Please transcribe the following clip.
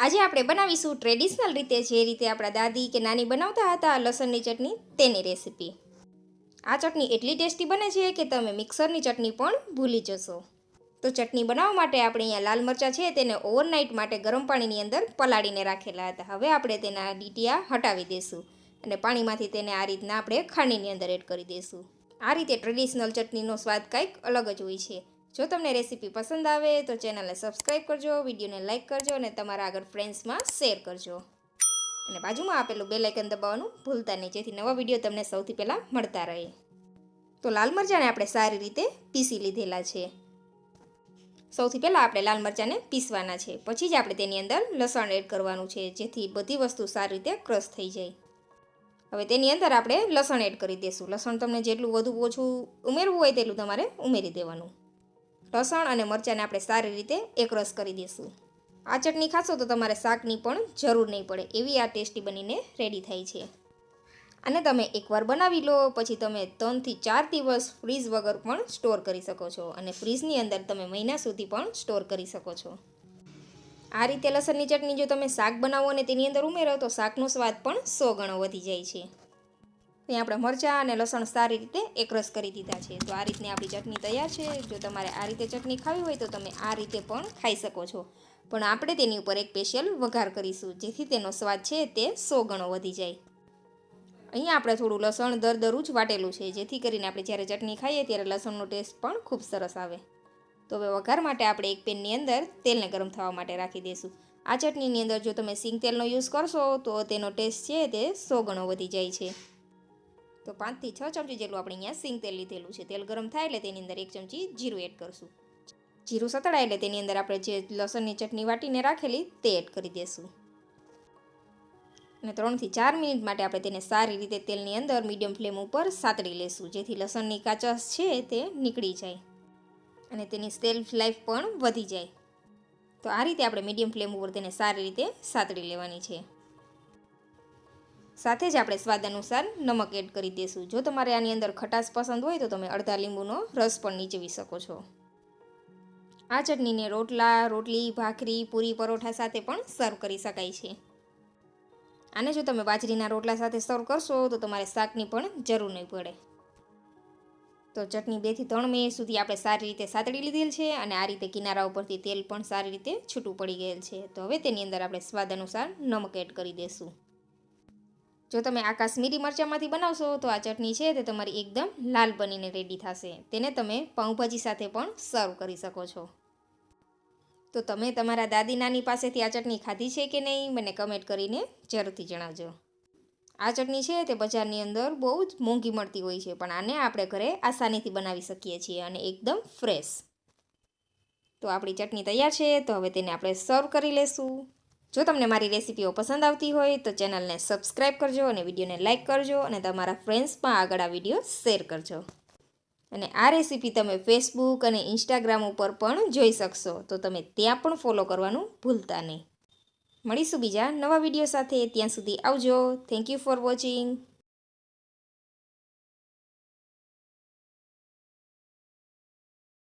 આજે આપણે બનાવીશું ટ્રેડિશનલ રીતે જે રીતે આપણા દાદી કે નાની બનાવતા હતા લસણની ચટણી તેની રેસીપી આ ચટણી એટલી ટેસ્ટી બને છે કે તમે મિક્સરની ચટણી પણ ભૂલી જશો. તો ચટણી બનાવવા માટે આપણે અહીંયા લાલ મરચાં છે તેને ઓવરનાઇટ માટે ગરમ પાણીની અંદર પલાળીને રાખેલા હતા. હવે આપણે તેના ડીટીયા હટાવી દઈશું અને પાણીમાંથી તેને આ રીતના આપણે ખાંડીની અંદર એડ કરી દઈશું. આ રીતે ટ્રેડિશનલ ચટણીનો સ્વાદ કંઈક અલગ જ હોય છે. જો તમને રેસીપી પસંદ આવે તો ચેનલને સબસ્ક્રાઈબ કરજો, વિડીયોને લાઇક કરજો અને તમારા આગળ ફ્રેન્ડ્સમાં શેર કરજો. અને બાજુમાં આપેલું બે લાઇકન દબાવવાનું ભૂલતા નહીં, જેથી નવા વીડિયો તમને સૌથી પહેલાં મળતા રહે. તો લાલ મરચાંને આપણે સારી રીતે પીસી લીધેલા છે. સૌથી પહેલાં આપણે લાલ મરચાંને પીસવાના છે. પછી જ આપણે તેની અંદર લસણ એડ કરવાનું છે, જેથી બધી વસ્તુ સારી રીતે ક્રશ થઈ જાય. હવે તેની અંદર આપણે લસણ એડ કરી દઈશું લસણ તમને જેટલું વધુ ઓછું ઉમેરવું હોય તેટલું તમારે ઉમેરી દેવાનું. લસણ અને મરચાંને આપણે સારી રીતે એકરસ કરી દઈશું. આ ચટણી ખાશો તો તમારે શાકની પણ જરૂર નહીં પડે, એવી આ ટેસ્ટી બનીને રેડી થાય છે. અને તમે એકવાર બનાવી લો, પછી તમે ત્રણથી ચાર દિવસ ફ્રીઝ વગર પણ સ્ટોર કરી શકો છો અને ફ્રીઝની અંદર તમે મહિના સુધી પણ સ્ટોર કરી શકો છો. આ રીતે લસણની ચટણી જો તમે શાક બનાવો અને તેની અંદર ઉમેરો તો શાકનો સ્વાદ પણ સો ગણો વધી જાય છે. અહીં આપણે મરચાં અને લસણ સારી રીતે એકરસ કરી દીધા છે. તો આ રીતની આપણી ચટણી તૈયાર છે. જો તમારે આ રીતે ચટણી ખાવી હોય તો તમે આ રીતે પણ ખાઈ શકો છો. પણ આપણે તેની ઉપર એક સ્પેશિયલ વઘાર કરીશું, જેથી તેનો સ્વાદ છે તે સો ગણો વધી જાય. અહીંયા આપણે થોડું લસણ દરદરું જ વાટેલું છે, જેથી કરીને આપણે જ્યારે ચટણી ખાઈએ ત્યારે લસણનો ટેસ્ટ પણ ખૂબ સરસ આવે. તો હવે વઘાર માટે આપણે એક પેનની અંદર તેલને ગરમ થવા માટે રાખી દઈશું. આ ચટણીની અંદર જો તમે સિંગ તેલનો યુઝ કરશો તો તેનો ટેસ્ટ છે તે સો ગણો વધી જાય છે. તો પાંચથી છ ચમચી જેટલું આપણે અહીંયા સિંગ તેલ લીધેલું છે. તેલ ગરમ થાય એટલે તેની અંદર એક ચમચી જીરું એડ કરશું. જીરું સતળાય એટલે તેની અંદર આપણે જે લસણની ચટણી વાટીને રાખેલી તે એડ કરી દઈશું અને ત્રણથી ચાર મિનિટ માટે આપણે તેને સારી રીતે તેલની અંદર મીડિયમ ફ્લેમ ઉપર સાતળી લેશું. જેથી લસણની કાચસ છે તે નીકળી જાય અને તેની સેલ્ફ લાઈફ પણ વધી જાય. તો આ રીતે આપણે મીડિયમ ફ્લેમ ઉપર તેને સારી રીતે સાતળી લેવાની છે. સાથે જ આપણે સ્વાદ અનુસાર નમક એડ કરી દઈશું. જો તમારે આની અંદર ખટાશ પસંદ હોય તો તમે અડધા લીંબુનો રસ પણ નીચવી શકો છો. આ ચટણીને રોટલા, રોટલી, ભાખરી, પૂરી, પરોઠા સાથે પણ સર્વ કરી શકાય છે. આને જો તમે બાજરીના રોટલા સાથે સર્વ કરશો તો તમારે શાકની પણ જરૂર નહીં પડે. તો ચટણી બેથી ત્રણ મિનિટ સુધી આપણે સારી રીતે સાતળી લીધેલ છે અને આ રીતે કિનારા ઉપરથી તેલ પણ સારી રીતે છૂટું પડી ગયેલ છે. તો હવે તેની અંદર આપણે સ્વાદ અનુસાર નમક એડ કરી દઈશું. જો તમે આ કાશ્મીરી મરચાંમાંથી બનાવશો તો આ ચટણી છે તે તમારી એકદમ લાલ બનીને રેડી થશે. તેને તમે પાઉંભાજી સાથે પણ સર્વ કરી શકો છો. તો તમે તમારા દાદી નાની પાસેથી આ ચટણી ખાધી છે કે નહીં મને કમેન્ટ કરીને જરૂરથી જણાવજો. આ ચટણી છે તે બજારની અંદર બહુ જ મોંઘી મળતી હોય છે, પણ આને આપણે ઘરે આસાનીથી બનાવી શકીએ છીએ અને એકદમ ફ્રેશ તો આપણી ચટણી તૈયાર છે, તો હવે તેને આપણે સર્વ કરી લેશું. જો તમને મારી રેસીપીઓ પસંદ આવતી હોય તો ચેનલને સબસ્ક્રાઈબ કરજો અને વિડીયોને લાઇક કરજો અને તમારા ફ્રેન્ડ્સમાં આગળ આ વીડિયો શેર કરજો. અને આ રેસીપી તમે ફેસબુક અને ઇન્સ્ટાગ્રામ ઉપર પણ જોઈ શકશો. તો તમે ત્યાં પણ ફોલો કરવાનું ભૂલતા નહીં. મળીશું બીજા નવા વીડિયો સાથે. ત્યાં સુધી આવજો. Thank you for watching